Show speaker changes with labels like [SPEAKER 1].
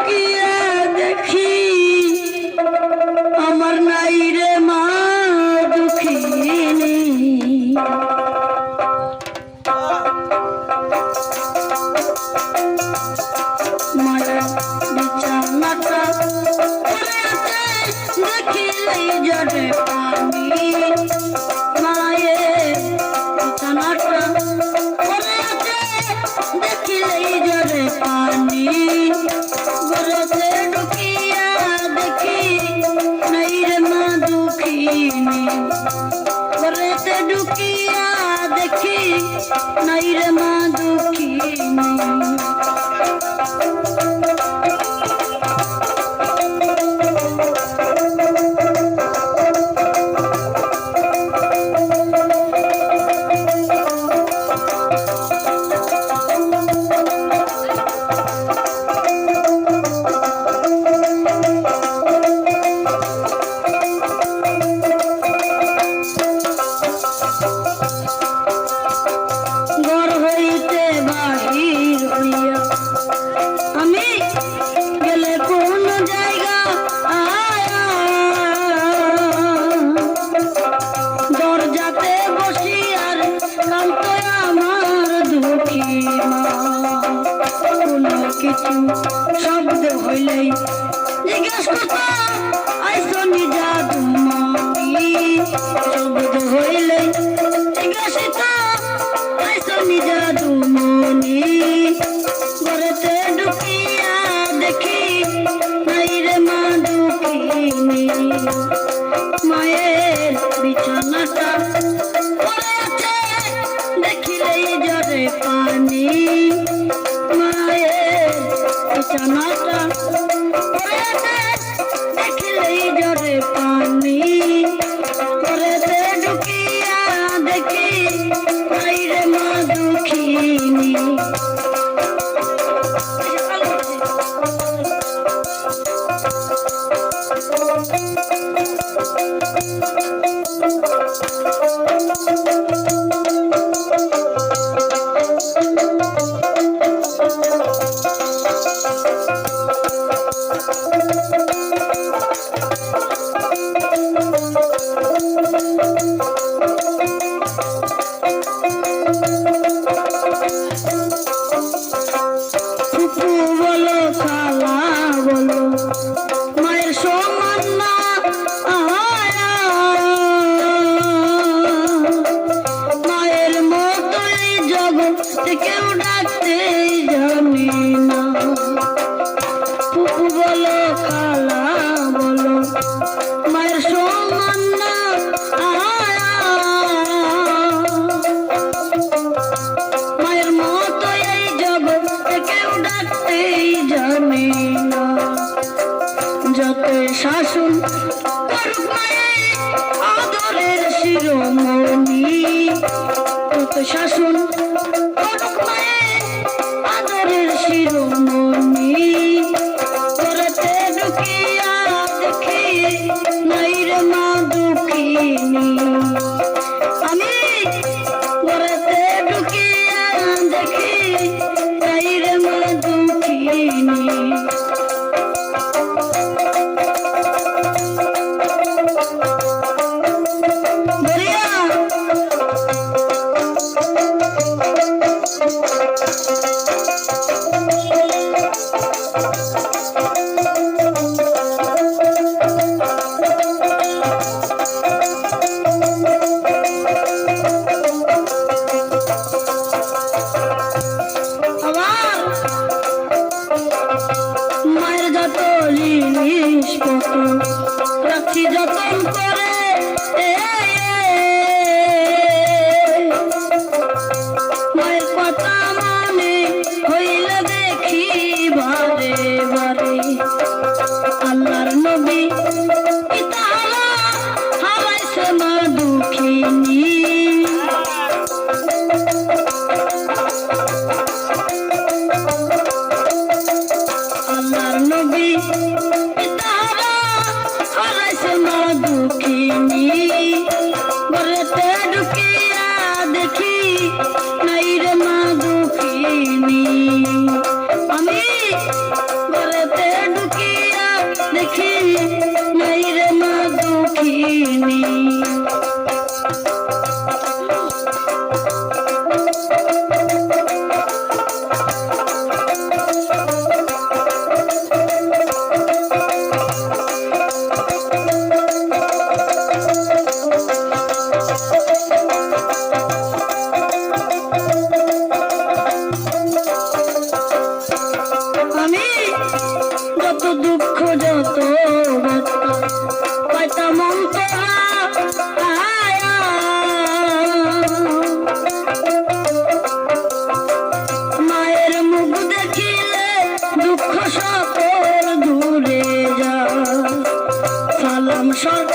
[SPEAKER 1] की দেখিনি ঘরেতে ঢুকিয়া দেখি নাই রে মা দুঃখিনী কিছু শব্দ হইলেই। জিজ্ঞেস করতো আইসো নিজা তুমি শব্দ হইলেই। জিজ্ঞাসিত আইসো নিজা তুমি ঘরেতে ঢুকিয়া দেখি নাই রে মা ঢুকিনি। মায়ের বিছানাটা পড়ে আছে, দেখিলেই জরে পানি। ঠিকানাটা ওরে দেশ দেখলেই জরে পানি। ওরে দে ঢুকিয়া দেখি বাইরে মা দুঃখিনী। Thank you. শাসন দুঃখিনী আমি যত দুঃখ যত ব্যথা song.